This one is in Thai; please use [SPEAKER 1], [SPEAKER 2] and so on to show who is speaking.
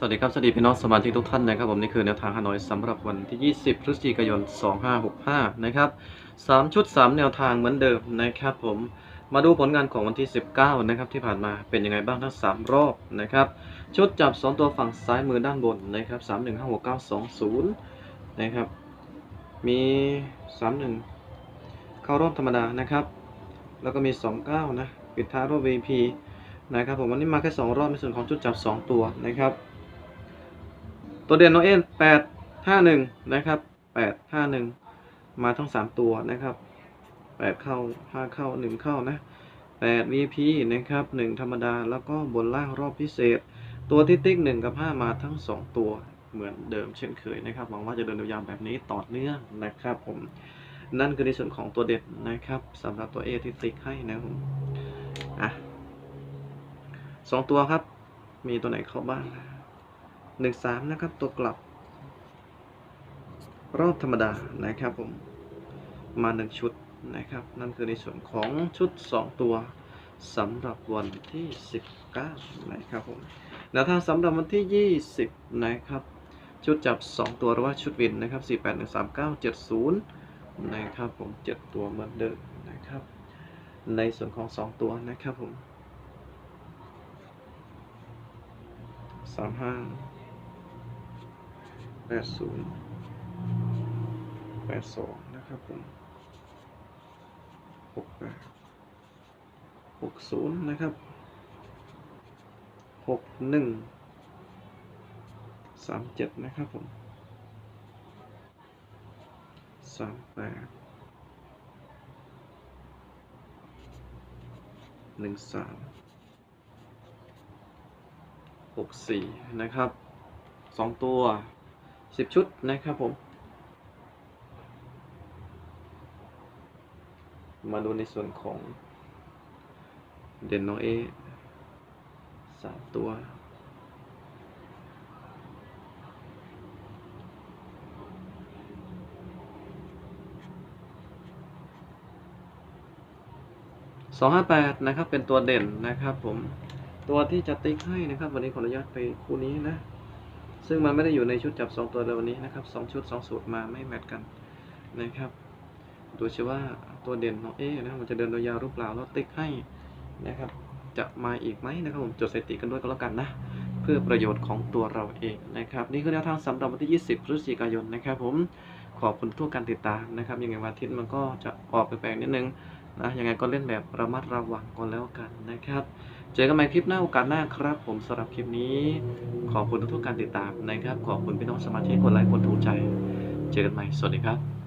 [SPEAKER 1] สวัสดีครับ สวัสดีพี่น้องสมาชิกทุกท่านนะครับผมนี่คือแนวทางฮานอยสำหรับวันที่ 20 พฤศจิกายน 2565 นะครับ3ชุด 3 แนวทางเหมือนเดิมนะครับผมมาดูผลงานของวันที่ 19 นะครับที่ผ่านมาเป็นยังไงบ้างทั้ง 3 รอบนะครับชุดจับ 2 ตัวฝั่งซ้ายมือด้านบนนะครับ3 1 5 6 9 2 0 นะครับ มี 31 เข้ารอบธรรมดานะครับ แล้วก็มี 29 นะ ปิดท้ายรอบ VP นะครับผมวันนี้มาแค่ 2 รอบในส่วนของชุดจับ 2 ตัวนะครับ ตัวเด่นโนเอ็นแปดห้าหนึ่งนะครับแปดห้าหนึ่งมาทั้งสามตัวนะครับแปดเข้าห้าเข้าหนึ่งเข้านะแปด VP นะครับหนึ่งธรรมดาแล้วก็บนล่างรอบพิเศษ ตัวที่ติ๊กหนึ่งกับห้ามาทั้งสองตัวเหมือนเดิมเช่นเคยนะครับหวังว่าจะเดินยาวแบบนี้ต่อเนื่องนะครับผมนั่นคือในส่วนของตัวเด่นนะครับสำหรับตัว A ที่ติ๊กให้นะครับผมอะสองตัวครับ มีตัวไหนเข้าบ้าง หนึ่งสามนะครับ ตัวกลับ รอบธรรมดานะครับผมมาหนึ่งชุดนะครับ นั่นคือในส่วนของชุด 2 ตัวสำหรับวันที่ 19 นะครับผมแล้วถ้าสำหรับวันที่ 20 นะครับ ชุดจับ 2 ตัวหรือว่าชุดวินนะครับ 4 8 1 3 9 7 0 นะครับผม 7 ตัวเหมือนเดิมนะครับ ในส่วนของ 2 ตัวนะครับผมสามห้า แปดศูนย์แปดสองนะครับผมหกแปดหกศูนย์นะครับหกหนึ่งสามเจ็ดนะครับผมสามแปดหนึ่งสามหกสี่นะครับสองตัว สิบชุดนะครับผม มาดูในส่วนของเด่นน้องเอสามตัวสองห้าแปดนะครับ เป็นตัวเด่นนะครับผมตัวที่จะติ๊กให้นะครับ วันนี้ขออนุญาตไปคู่นี้นะ ซึ่งมันไม่ได้อยู่ในชุดจับ 2 ตัวในวันนี้นะครับสองชุด 2 สูตรมาไม่แมทกันนะครับดูชิว่าตัวเด่นของเอนะมันจะเดินยาวหรือเปล่าแล้วติ๊กให้นะครับจะมาอีกไหมนะครับผมจดสถิติกันด้วยก็แล้วกันนะเพื่อประโยชน์ของตัวเราเองนะครับนี่คือแนวทางสำหรับวันที่ 20 พฤศจิกายนนะครับผมขอบคุณทุกการติดตามนะครับยังไงวันอาทิตย์มันก็จะออกแปลกๆนิดนึง นะยังไงก็เล่นแบบระมัดระวังก่อนแล้วกันนะครับ เจอกันใหม่คลิปหน้าโอกาสหน้าครับ ผมสำหรับคลิปนี้ ขอบคุณทุกๆการติดตามนะครับ ขอบคุณพี่น้องสมาชิกกดไลค์กดถูกใจ เจอกันใหม่สวัสดีครับ